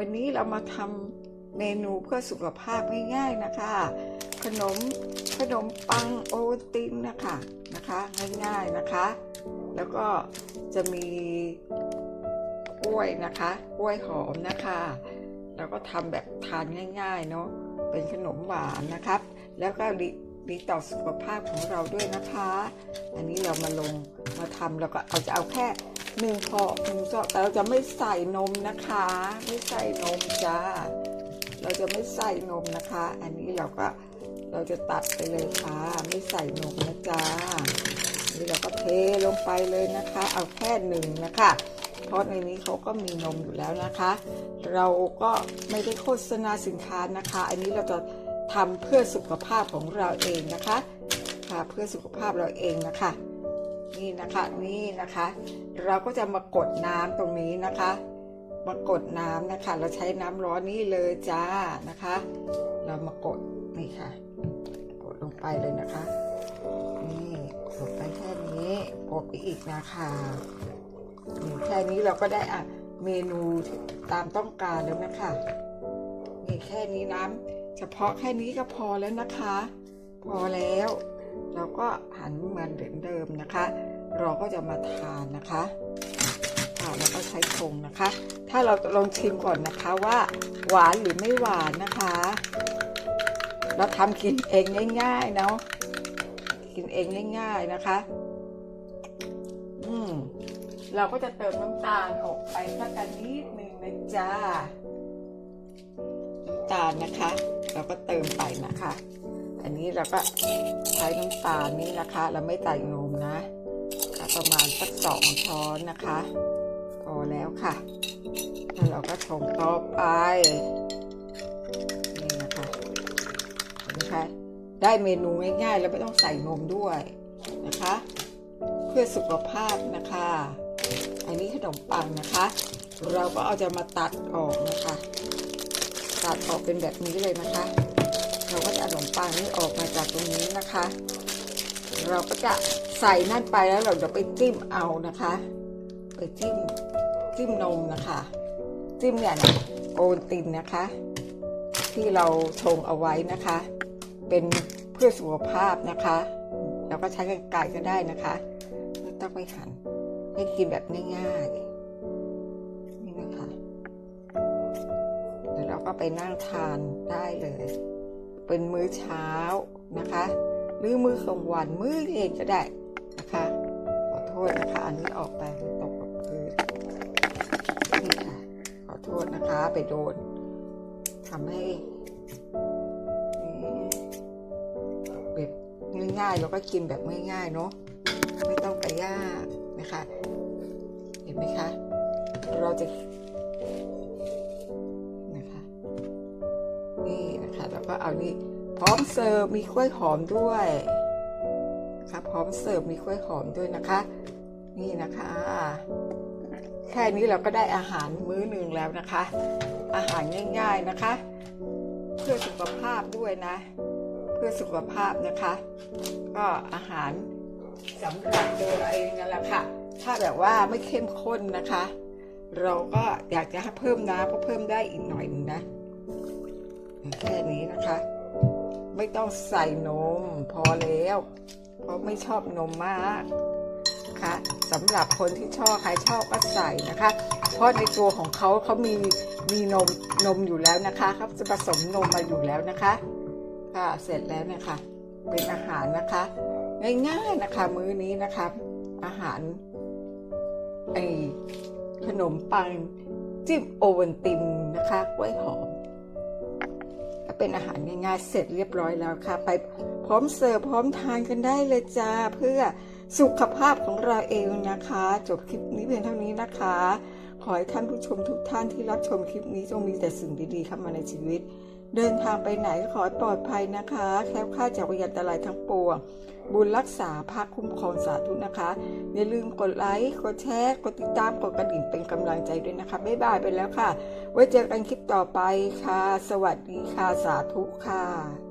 วันนี้เรามาทำเมนูเพื่อสุขภาพง่ายๆนะคะ ขนมขนมปังโอตินนะคะนะคะง่ายๆนะคะ แล้วก็จะมีกล้วยนะคะกล้วยหอมนะคะ แล้วก็ทำแบบทานง่ายๆเนาะเป็นขนมหวานนะครับ แล้วก็ดีดีต่อสุขภาพของเราด้วยนะคะ อันนี้เรามาลงมาทำแล้วก็เอาจะเอาแค่ หนึ่งพอหนึ่งซองแต่เราจะไม่ใส่นมนะคะ ไม่ใส่นมจ้า เราจะไม่ใส่นมนะคะ อันนี้เราก็เราจะตัดไปเลยค่ะ ไม่ใส่นมนะจ๊ะนี่เราก็เทลงไปเลยนะคะ เอาแค่หนึ่งนะคะ เพราะในนี้เขาก็มีนมอยู่แล้วนะคะ เราก็ไม่ได้โฆษณาสินค้านะคะ อันนี้เราจะทำเพื่อสุขภาพของเราเองนะคะค่ะเพื่อสุขภาพเราเองนะคะ นี่นะคะนี่นะคะ เราก็จะมากดน้ำตรงนี้นะคะ มากดน้ำนะคะ เราใช้น้ำร้อนนี่เลยจ้านะคะ เรามากดนี่ค่ะ กดลงไปเลยนะคะ นี่กดไปแค่นี้กดไปอีกนะคะแค่นี้เราก็ได้อะเมนูตามต้องการแล้วนะคะนี่แค่นี้น้ำเฉพาะแค่นี้ก็พอแล้วนะคะ พอแล้ว ก็หันเหมือนเดิมนะคะ เราก็จะมาทานนะคะค่ะแล้วก็ใช้ชงนะคะ ถ้าเราลองชิมก่อนนะคะว่าหวานหรือไม่หวานนะคะ เราทำกินเองง่ายๆเนาะกินเองง่ายๆนะคะ อืมเราก็จะเติมน้ำตาลออกไปสักกันนิดนึงนะจ๊ะน้ำตาลนะคะ เราก็เติมไปนะคะ อันนี้เราก็ใช้น้ำตาลนี่นะคะ เราไม่ใส่นมนะประมาณสักสองช้อนนะคะพอแล้วค่ะแล้วเราก็ชงต่อไปนี่นะคะเห็นไหมคะได้เมนูง่ายๆแล้วไม่ต้องใส่นมด้วยนะคะ เพื่อสุขภาพนะคะ อันนี้ขนมปังนะคะ เราก็เอาจะมาตัดออกนะคะ ตัดออกเป็นแบบนี้เลยนะคะ เราก็จะเอาขนมปังนี้ออกมาจากตรงนี้นะคะ เราก็จะใส่นั่นไปแล้วเราจะไปจิ้มเอานะคะ ไปจิ้มจิ้มนมนะคะ จิ้มเนี่ยนะโอลตินนะคะ ที่เราชงเอาไว้นะคะ เป็นเพื่อสุขภาพนะคะเราก็ใช้กันไก่ก็ได้นะคะไม่ต้องไปหั่นให้กินแบบง่ายๆนี่นะคะแล้วเราก็ไปนั่งทานได้เลย เป็นมื้อเช้านะคะ หรือมื้อกลางวันมื้อเย็นก็ได้นะคะ ขอโทษนะคะ อันนี้ออกไปตกกับพื้นนี่ค่ะขอโทษนะคะไปโดนทำให้แบบง่ายๆแล้วก็กินแบบง่ายๆเนาะไม่ต้องไปยากนะคะ เห็นไหมคะ เราจะ ก็เอานี่พร้อมเสิร์ฟมีกล้วยหอมด้วยค่ะพร้อมเสิร์ฟมีกล้วยหอมด้วยนะคะ นี่นะคะ แค่นี้เราก็ได้อาหารมื้อหนึ่งแล้วนะคะ อาหารง่าย ๆนะคะ เพื่อสุขภาพด้วยนะ เพื่อสุขภาพนะคะ ก็อาหารสำหรับตัวเราเองนั่นแหละค่ะ ถ้าแบบว่าไม่เข้มข้นนะคะ เราก็อยากจะให้เพิ่มน้ำก็เพิ่มได้อีกหน่อยนึงนะ แค่นี้นะคะ ไม่ต้องใส่นมพอแล้ว เพราะไม่ชอบนมมากนะคะสำหรับคนที่ชอบใครชอบก็ใส่นะคะ เพราะในตัวของเขาเขามีมีนมนมอยู่แล้วนะคะเขาจะผสมนมมาอยู่แล้วนะคะ ค่ะเสร็จแล้วเนะคะเป็นอาหารนะคะง่ายๆนะคะ มื้อนี้นะคะ อาหารไอขนมปังจิ้มโอวันตินนะคะกล้วยหอม เป็นอาหารง่ายๆ เสร็จเรียบร้อยแล้วค่ะ ไปพร้อมเสิร์ฟพร้อมทานกันได้เลยจ้า เพื่อสุขภาพของเราเองนะคะ จบคลิปนี้เพียงเท่านี้นะคะ ขอให้ท่านผู้ชมทุกท่านที่รับชมคลิปนี้จงมีแต่สิ่งดีๆเข้ามาในชีวิต เดินทางไปไหนขอปลอดภัยนะคะแคล้วคลาดจากพยานอันตรายทั้งปวง บุญรักษาพระคุ้มครองสาธุนะคะ อย่าลืมกดไลค์กดแชร์กดติดตามกดกระดิ่งเป็นกำลังใจด้วยนะคะ บ๊ายบายไปแล้วค่ะ ไว้เจอกันคลิปต่อไปค่ะ สวัสดีค่ะสาธุค่ะ